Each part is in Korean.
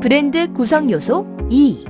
브랜드 구성 요소 2.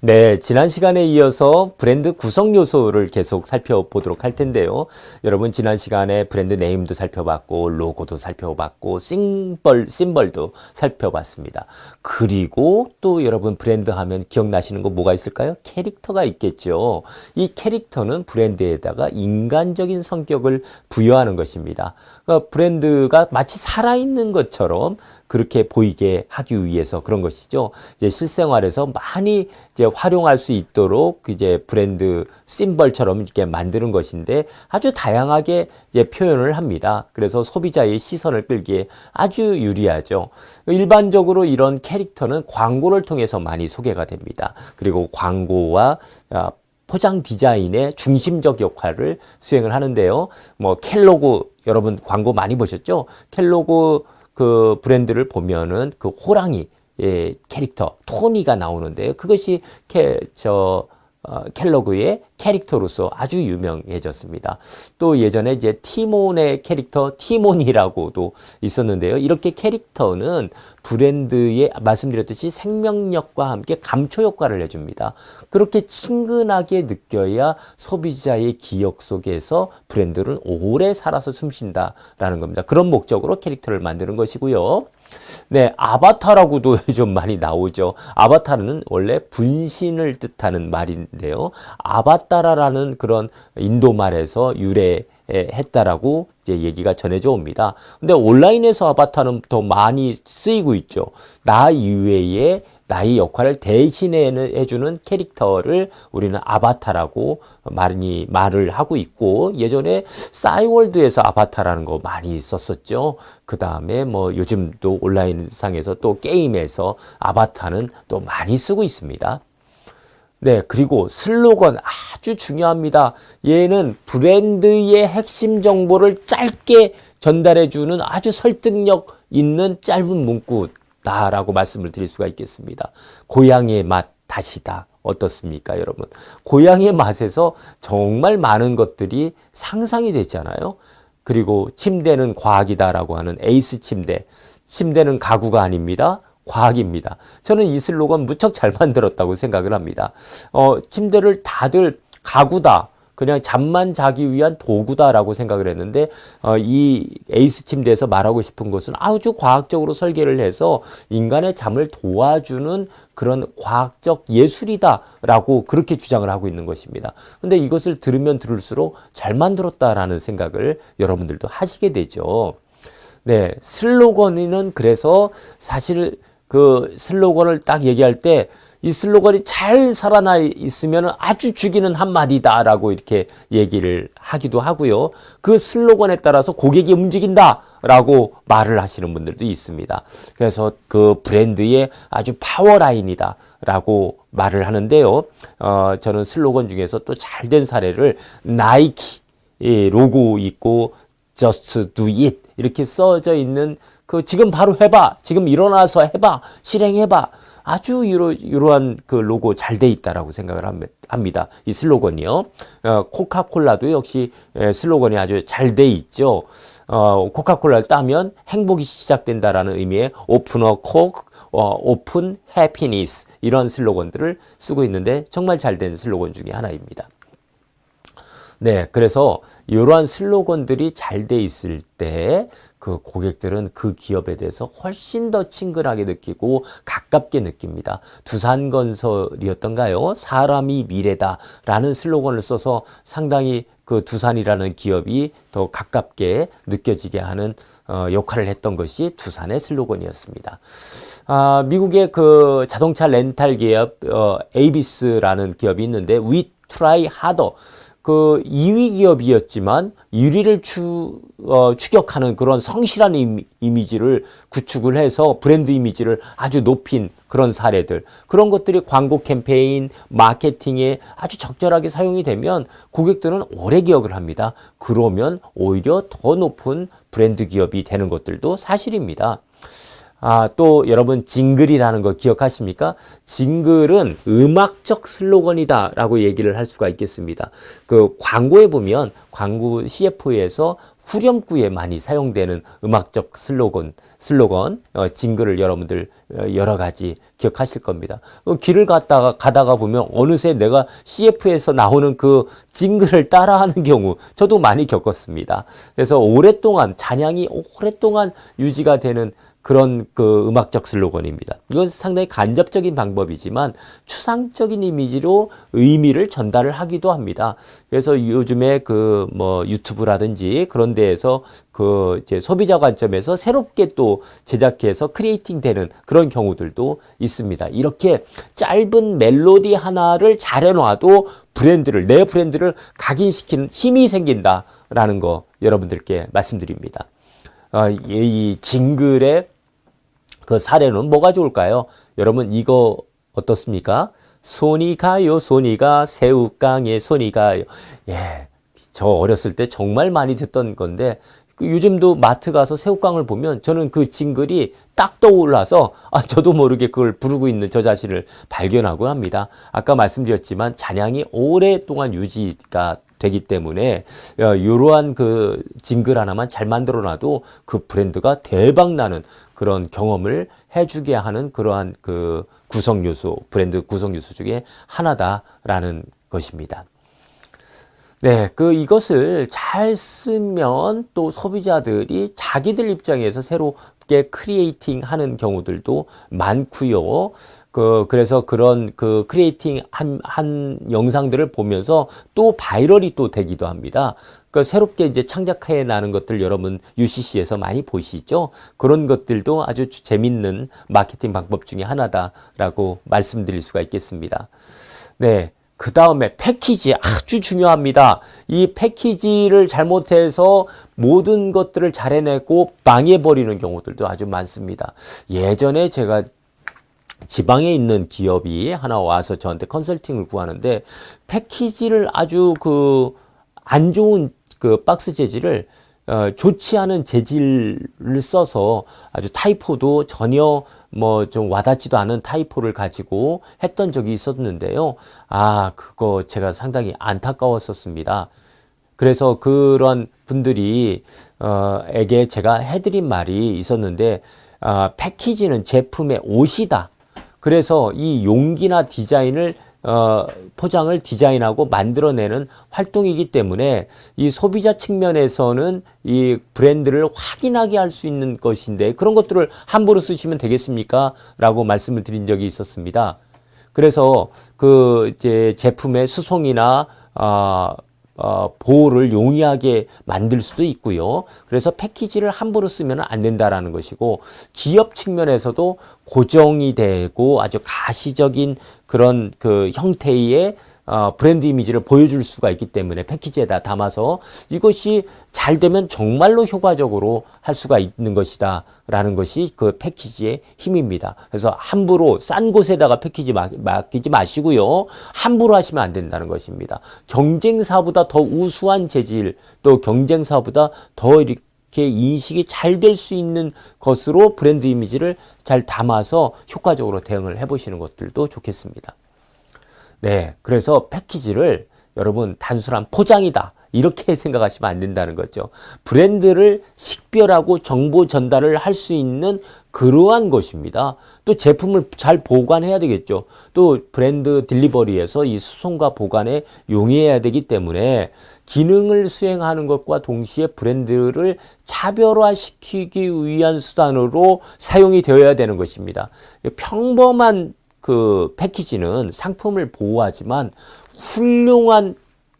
네, 지난 시간에 이어서 브랜드 구성 요소를 계속 살펴보도록 할 텐데요. 여러분 지난 시간에 브랜드 네임도 살펴봤고 로고도 살펴봤고 심벌 심벌도 살펴봤습니다. 그리고 또 여러분 브랜드 하면 기억나시는 거 뭐가 있을까요? 캐릭터가 있겠죠. 이 캐릭터는 브랜드에다가 인간적인 성격을 부여하는 것입니다. 그러니까 브랜드가 마치 살아있는 것처럼 그렇게 보이게 하기 위해서 그런 것이죠. 이제 실생활에서 많이 이제 활용할 수 있도록 이제 브랜드 심벌처럼 이렇게 만드는 것인데 아주 다양하게 이제 표현을 합니다. 그래서 소비자의 시선을 끌기에 아주 유리하죠. 일반적으로 이런 캐릭터는 광고를 통해서 많이 소개가 됩니다. 그리고 광고와 아, 포장 디자인의 중심적 역할을 수행을 하는데요. 뭐 켈로그 여러분 광고 많이 보셨죠? 켈로그 그 브랜드를 보면은 그 호랑이 예, 캐릭터 토니가 나오는데요. 그것이 캐, 저 어, 켈로그의 캐릭터로서 아주 유명해졌습니다. 또 예전에 이제 티몬의 캐릭터 티몬이라고도 있었는데요. 이렇게 캐릭터는 브랜드의 말씀드렸듯이 생명력과 함께 감초 효과를 해줍니다. 그렇게 친근하게 느껴야 소비자의 기억 속에서 브랜드는 오래 살아서 숨쉰다라는 겁니다. 그런 목적으로 캐릭터를 만드는 것이고요. 네, 아바타라고도 좀 많이 나오죠. 아바타는 원래 분신을 뜻하는 말인데요. 아바타라라는 그런 인도 말에서 유래 했다라고 이제 얘기가 전해져 옵니다. 근데 온라인에서 아바타는 더 많이 쓰이고 있죠. 나 이외에 나의 역할을 대신해 주는 캐릭터를 우리는 아바타라고 많이 말을 하고 있고 예전에 싸이월드에서 아바타라는 거 많이 썼었죠. 그 다음에 뭐 요즘도 온라인 상에서 또 게임에서 아바타는 또 많이 쓰고 있습니다. 네, 그리고 슬로건 아주 중요합니다. 얘는 브랜드의 핵심 정보를 짧게 전달해주는 아주 설득력 있는 짧은 문구 다라고 말씀을 드릴 수가 있겠습니다. 고향의 맛 다시다. 어떻습니까, 여러분? 고향의 맛에서 정말 많은 것들이 상상이 되잖아요. 그리고 침대는 과학이다라고 하는 에이스 침대. 침대는 가구가 아닙니다. 과학입니다. 저는 이 슬로건 무척 잘 만들었다고 생각을 합니다. 어, 침대를 다들 가구다. 그냥 잠만 자기 위한 도구다라고 생각을 했는데 어, 이 에이스 침대에서 말하고 싶은 것은 아주 과학적으로 설계를 해서 인간의 잠을 도와주는 그런 과학적 예술이다라고 그렇게 주장을 하고 있는 것입니다. 근데 이것을 들으면 들을수록 잘 만들었다라는 생각을 여러분들도 하시게 되죠. 네, 슬로건은 그래서 사실 그 슬로건을 딱 얘기할 때 이 슬로건이 잘 살아나 있으면 아주 죽이는 한마디다라고 이렇게 얘기를 하기도 하고요. 그 슬로건에 따라서 고객이 움직인다 라고 말을 하시는 분들도 있습니다. 그래서 그 브랜드의 아주 파워라인이다 라고 말을 하는데요. 어, 저는 슬로건 중에서 또 잘 된 사례를 나이키 로고 있고 just do 이렇게 써져 있는 그 지금 바로 해봐 지금 일어나서 해봐 실행해봐 아주 이러, 이러 한 그 로고 잘 돼 있다라고 생각을 합니다. 이 슬로건이요. 어, 코카콜라도 역시 슬로건이 아주 잘 돼 있죠. 어, 코카콜라를 따면 행복이 시작된다라는 의미의 오픈 어 콕, 어, 오픈 해피니스 이런 슬로건들을 쓰고 있는데 정말 잘 된 슬로건 중에 하나입니다. 네, 그래서 이러한 슬로건들이 잘 돼 있을 때 그 고객들은 그 기업에 대해서 훨씬 더 친근하게 느끼고 가깝게 느낍니다. 두산건설이었던가요? 사람이 미래다라는 슬로건을 써서 상당히 그 두산이라는 기업이 더 가깝게 느껴지게 하는 어, 역할을 했던 것이 두산의 슬로건이었습니다. 아, 미국의 그 자동차 렌탈 기업 어, 에이비스라는 기업이 있는데 We Try Harder 그 2위 기업이었지만 1위를 추, 어, 추격하는 그런 성실한 이미, 이미지를 구축을 해서 브랜드 이미지를 아주 높인 그런 사례들 그런 것들이 광고 캠페인 마케팅에 아주 적절하게 사용이 되면 고객들은 오래 기억을 합니다. 그러면 오히려 더 높은 브랜드 기업이 되는 것들도 사실입니다. 아, 또 여러분 징글이라는 거 기억하십니까? 징글은 음악적 슬로건이다라고 얘기를 할 수가 있겠습니다. 그 광고에 보면 광고 CF에서 후렴구에 많이 사용되는 음악적 슬로건, 슬로건, 어, 징글을 여러분들 어, 여러 가지 기억하실 겁니다. 어, 길을 갔다가 가다가 보면 어느새 내가 CF에서 나오는 그 징글을 따라하는 경우 저도 많이 겪었습니다. 그래서 오랫동안 찬양이 오랫동안 유지가 되는 그런 그 음악적 슬로건입니다. 이건 상당히 간접적인 방법이지만 추상적인 이미지로 의미를 전달을 하기도 합니다. 그래서 요즘에 그 뭐 유튜브라든지 그런 데에서 그 이제 소비자 관점에서 새롭게 또 제작해서 크리에이팅 되는 그런 경우들도 있습니다. 이렇게 짧은 멜로디 하나를 잘 해놔도 브랜드를, 내 브랜드를 각인시키는 힘이 생긴다라는 거 여러분들께 말씀드립니다. 어, 이, 이 징글의 그 사례는 뭐가 좋을까요? 여러분 이거 어떻습니까? 손이 가요, 손이 가, 새우깡에 손이 가요. 예, 저 어렸을 때 정말 많이 듣던 건데 그 요즘도 마트 가서 새우깡을 보면 저는 그 징글이 딱 떠올라서 아 저도 모르게 그걸 부르고 있는 저 자신을 발견하고 합니다. 아까 말씀드렸지만 잔향이 오랫동안 유지가 되기 때문에 어, 이러한 그 징글 하나만 잘 만들어놔도 그 브랜드가 대박 나는 그런 경험을 해주게 하는 그러한 그 구성 요소 브랜드 구성 요소 중에 하나다라는 것입니다. 네, 그 이것을 잘 쓰면 또 소비자들이 자기들 입장에서 새롭게 크리에이팅 하는 경우들도 많고요. 그 그래서 그런 그 크리에이팅 한, 한 영상들을 보면서 또 바이럴이 또 되기도 합니다. 그 새롭게 이제 창작해 나는 것들 여러분 UCC에서 많이 보시죠. 그런 것들도 아주 재밌는 마케팅 방법 중에 하나다라고 말씀드릴 수가 있겠습니다. 네. 그 다음에 패키지 아주 중요합니다. 이 패키지를 잘못해서 모든 것들을 잘 해내고 망해버리는 경우들도 아주 많습니다. 예전에 제가 지방에 있는 기업이 하나 와서 저한테 컨설팅을 구하는데 패키지를 아주 그 안 좋은 그 박스 재질을 어, 좋지 않은 재질을 써서 아주 타이포도 전혀 뭐 좀 와닿지도 않은 타이포를 가지고 했던 적이 있었는데요. 아, 그거 제가 상당히 안타까웠었습니다. 그래서 그런 분들이 어, 에게 제가 해드린 말이 있었는데 아, 패키지는 제품의 옷이다. 그래서 이 용기나 디자인을 어, 포장을 디자인하고 만들어내는 활동이기 때문에 이 소비자 측면에서는 이 브랜드를 확인하게 할 수 있는 것인데 그런 것들을 함부로 쓰시면 되겠습니까? 라고 말씀을 드린 적이 있었습니다. 그래서 그 이제 제품의 수송이나 아 어, 보호를 용이하게 만들 수도 있고요. 그래서 패키지를 함부로 쓰면 안 된다라는 것이고 기업 측면에서도 고정이 되고 아주 가시적인 그런 그 형태의 어, 브랜드 이미지를 보여줄 수가 있기 때문에 패키지에다 담아서 이것이 잘 되면 정말로 효과적으로 할 수가 있는 것이다 라는 것이 그 패키지의 힘입니다. 그래서 함부로 싼 곳에다가 패키지 맡기지 마시고요. 함부로 하시면 안 된다는 것입니다. 경쟁사보다 더 우수한 재질 또 경쟁사보다 더 이렇게 인식이 잘 될 수 있는 것으로 브랜드 이미지를 잘 담아서 효과적으로 대응을 해보시는 것들도 좋겠습니다. 네. 그래서 패키지를 여러분 단순한 포장이다. 이렇게 생각하시면 안 된다는 거죠. 브랜드를 식별하고 정보 전달을 할 수 있는 그러한 것입니다. 또 제품을 잘 보관해야 되겠죠. 또 브랜드 딜리버리에서 이 수송과 보관에 용이해야 되기 때문에 기능을 수행하는 것과 동시에 브랜드를 차별화시키기 위한 수단으로 사용이 되어야 되는 것입니다. 평범한 그 패키지는 상품을 보호하지만 훌륭한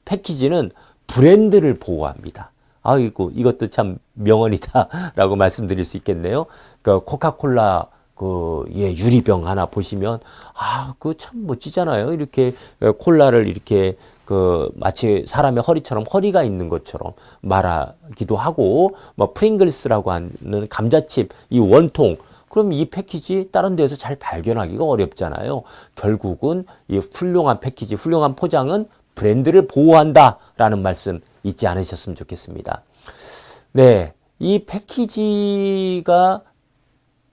패키지는 브랜드를 보호합니다. 아이고 이것도 참 명언이다라고 말씀드릴 수 있겠네요. 그 코카콜라 그 예, 유리병 하나 보시면 아, 그 참 멋지잖아요. 이렇게 콜라를 이렇게 그 마치 사람의 허리처럼 허리가 있는 것처럼 말하기도 하고 뭐 프링글스라고 하는 감자칩 이 원통 그럼 이 패키지 다른 데서 잘 발견하기가 어렵잖아요. 결국은 이 훌륭한 패키지, 훌륭한 포장은 브랜드를 보호한다라는 말씀 잊지 않으셨으면 좋겠습니다. 네. 이 패키지가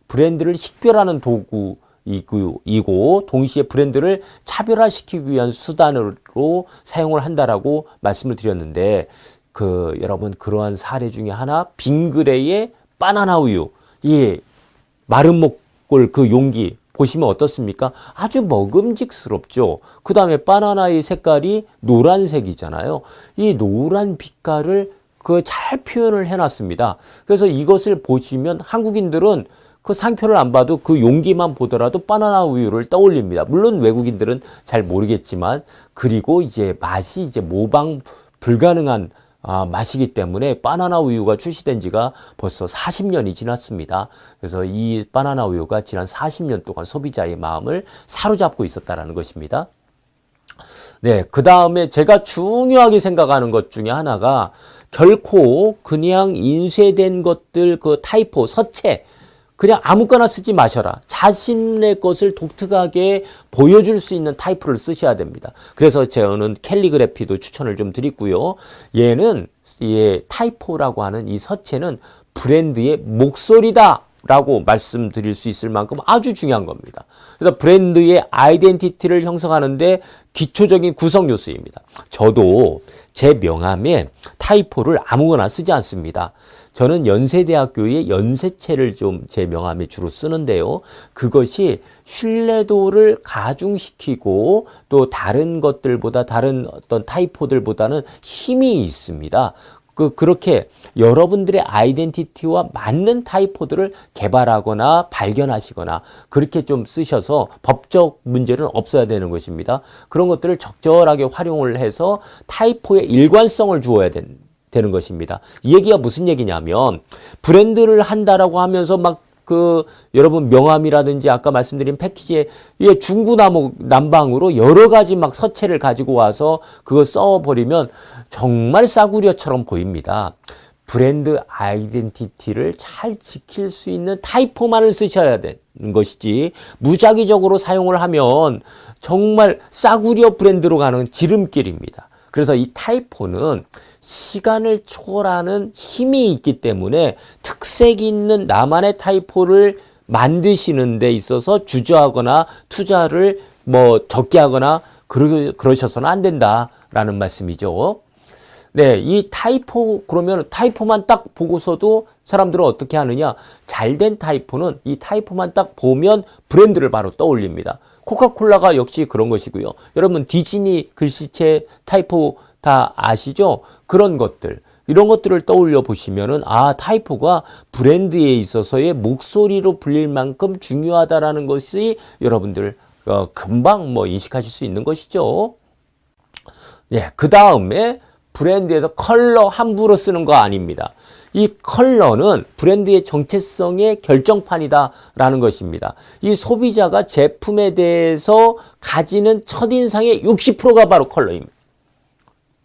브랜드를 식별하는 도구 이고 동시에 브랜드를 차별화시키기 위한 수단으로 사용을 한다라고 말씀을 드렸는데 그 여러분 그러한 사례 중에 하나 빙그레의 바나나 우유 이 마른 목골 그 용기 보시면 어떻습니까? 아주 먹음직스럽죠. 그 다음에 바나나의 색깔이 노란색이잖아요. 이 노란 빛깔을 그 잘 표현을 해놨습니다. 그래서 이것을 보시면 한국인들은 그 상표를 안 봐도 그 용기만 보더라도 바나나 우유를 떠올립니다. 물론 외국인들은 잘 모르겠지만 그리고 이제 맛이 이제 모방 불가능한 아, 맛이기 때문에 바나나 우유가 출시된 지가 벌써 40년이 지났습니다. 그래서 이 바나나 우유가 지난 40년 동안 소비자의 마음을 사로잡고 있었다라는 것입니다. 네, 그 다음에 제가 중요하게 생각하는 것 중에 하나가 결코 그냥 인쇄된 것들 그 타이포 서체 그냥 아무거나 쓰지 마셔라. 자신의 것을 독특하게 보여줄 수 있는 타이프를 쓰셔야 됩니다. 그래서 저는 캘리그래피도 추천을 좀 드리고요. 얘는 예, 타이포라고 하는 이 서체는 브랜드의 목소리다. 라고 말씀드릴 수 있을 만큼 아주 중요한 겁니다. 그래서 브랜드의 아이덴티티를 형성하는데 기초적인 구성 요소입니다. 저도 제 명함에 타이포를 아무거나 쓰지 않습니다. 저는 연세대학교의 연세체를 좀 제 명함에 주로 쓰는데요. 그것이 신뢰도를 가중시키고 또 다른 것들보다 다른 어떤 타이포들보다는 힘이 있습니다. 그 그렇게 여러분들의 아이덴티티와 맞는 타이포들을 개발하거나 발견하시거나 그렇게 좀 쓰셔서 법적 문제는 없어야 되는 것입니다. 그런 것들을 적절하게 활용을 해서 타이포의 일관성을 주어야 된, 되는 것입니다. 이 얘기가 무슨 얘기냐면 브랜드를 한다라고 하면서 막 그 여러분 명함이라든지 아까 말씀드린 패키지에 예, 중구나무 난방으로 여러 가지 막 서체를 가지고 와서 그거 써버리면 정말 싸구려처럼 보입니다. 브랜드 아이덴티티를 잘 지킬 수 있는 타이포만을 쓰셔야 되는 것이지 무작위적으로 사용을 하면 정말 싸구려 브랜드로 가는 지름길입니다. 그래서 이 타이포는 시간을 초월하는 힘이 있기 때문에 특색 있는 나만의 타이포를 만드시는 데 있어서 주저하거나 투자를 뭐 적게 하거나 그러, 그러셔서는 안 된다라는 말씀이죠. 네, 이 타이포 그러면 타이포만 딱 보고서도 사람들은 어떻게 하느냐? 잘 된 타이포는 이 타이포만 딱 보면 브랜드를 바로 떠올립니다. 코카콜라가 역시 그런 것이고요. 여러분 디즈니 글씨체 타이포 다 아시죠? 그런 것들. 이런 것들을 떠올려 보시면은 아 타이포가 브랜드에 있어서의 목소리로 불릴 만큼 중요하다라는 것이 여러분들 어, 금방 뭐 인식하실 수 있는 것이죠. 예, 그 다음에 브랜드에서 컬러 함부로 쓰는 거 아닙니다. 이 컬러는 브랜드의 정체성의 결정판이다라는 것입니다. 이 소비자가 제품에 대해서 가지는 첫인상의 60%가 바로 컬러입니다.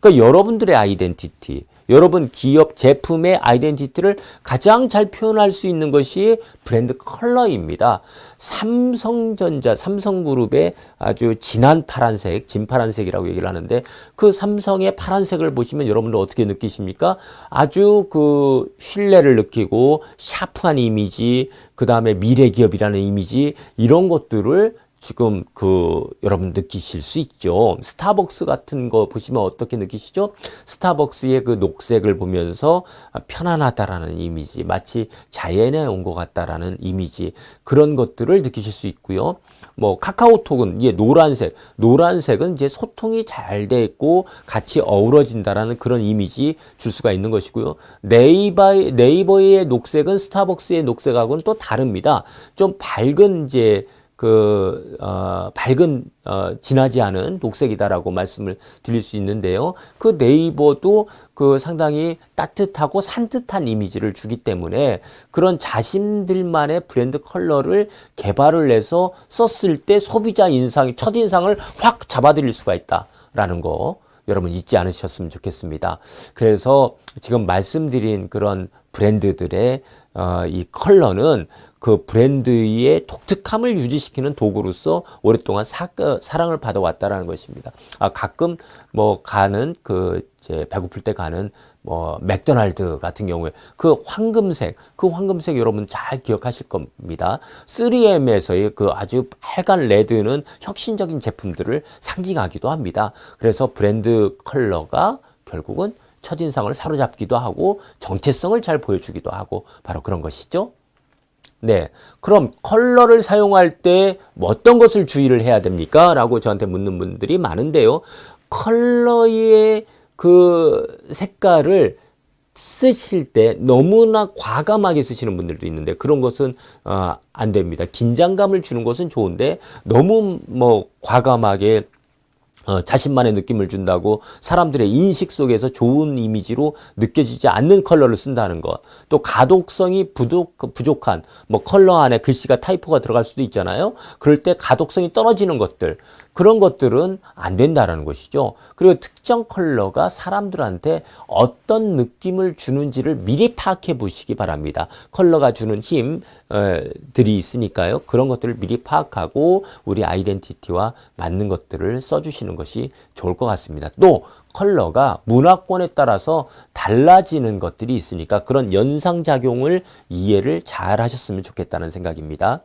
그러니까 여러분들의 아이덴티티, 여러분 기업 제품의 아이덴티티를 가장 잘 표현할 수 있는 것이 브랜드 컬러입니다. 삼성전자, 삼성그룹의 아주 진한 파란색, 진파란색이라고 얘기를 하는데 그 삼성의 파란색을 보시면 여러분들 어떻게 느끼십니까? 아주 그 신뢰를 느끼고 샤프한 이미지, 그 다음에 미래 기업이라는 이미지 이런 것들을 지금 그 여러분 느끼실 수 있죠. 스타벅스 같은 거 보시면 어떻게 느끼시죠? 스타벅스의 그 녹색을 보면서 편안하다라는 이미지, 마치 자연에 온 것 같다라는 이미지 그런 것들을 느끼실 수 있고요. 뭐 카카오톡은 예 노란색, 노란색은 이제 소통이 잘 돼 있고 같이 어우러진다라는 그런 이미지 줄 수가 있는 것이고요. 네이버 네이버의 녹색은 스타벅스의 녹색하고는 또 다릅니다. 좀 밝은 이제 그 어, 밝은 어, 진하지 않은 녹색이다라고 말씀을 드릴 수 있는데요. 그 네이버도 그 상당히 따뜻하고 산뜻한 이미지를 주기 때문에 그런 자신들만의 브랜드 컬러를 개발을 해서 썼을 때 소비자 인상이 첫 인상을 확 잡아들일 수가 있다라는 거 여러분 잊지 않으셨으면 좋겠습니다. 그래서 지금 말씀드린 그런 브랜드들의 어, 이 컬러는 그 브랜드의 독특함을 유지시키는 도구로서 오랫동안 사, 사랑을 받아왔다라는 것입니다. 아, 가끔 뭐 가는 그 이제 배고플 때 가는 뭐 맥도날드 같은 경우에 그 황금색, 그 황금색 여러분 잘 기억하실 겁니다. 3M에서의 그 아주 빨간 레드는 혁신적인 제품들을 상징하기도 합니다. 그래서 브랜드 컬러가 결국은 첫인상을 사로잡기도 하고 정체성을 잘 보여주기도 하고 바로 그런 것이죠. 네. 그럼 컬러를 사용할 때뭐 어떤 것을 주의를 해야 됩니까? 라고 저한테 묻는 분들이 많은데요. 컬러의 그 색깔을 쓰실 때 너무나 과감하게 쓰시는 분들도 있는데 그런 것은 어, 안 됩니다. 긴장감을 주는 것은 좋은데 너무 뭐 과감하게 어, 자신만의 느낌을 준다고 사람들의 인식 속에서 좋은 이미지로 느껴지지 않는 컬러를 쓴다는 것. 또 가독성이 부족, 부족한, 뭐 컬러 안에 글씨가 타이포가 들어갈 수도 있잖아요. 그럴 때 가독성이 떨어지는 것들. 그런 것들은 안 된다라는 것이죠. 그리고 특정 컬러가 사람들한테 어떤 느낌을 주는지를 미리 파악해 보시기 바랍니다. 컬러가 주는 힘, 어, 들이 있으니까요. 그런 것들을 미리 파악하고 우리 아이덴티티와 맞는 것들을 써주시는 것이 좋을 것 같습니다. 또 컬러가 문화권에 따라서 달라지는 것들이 있으니까 그런 연상작용을 이해를 잘 하셨으면 좋겠다는 생각입니다.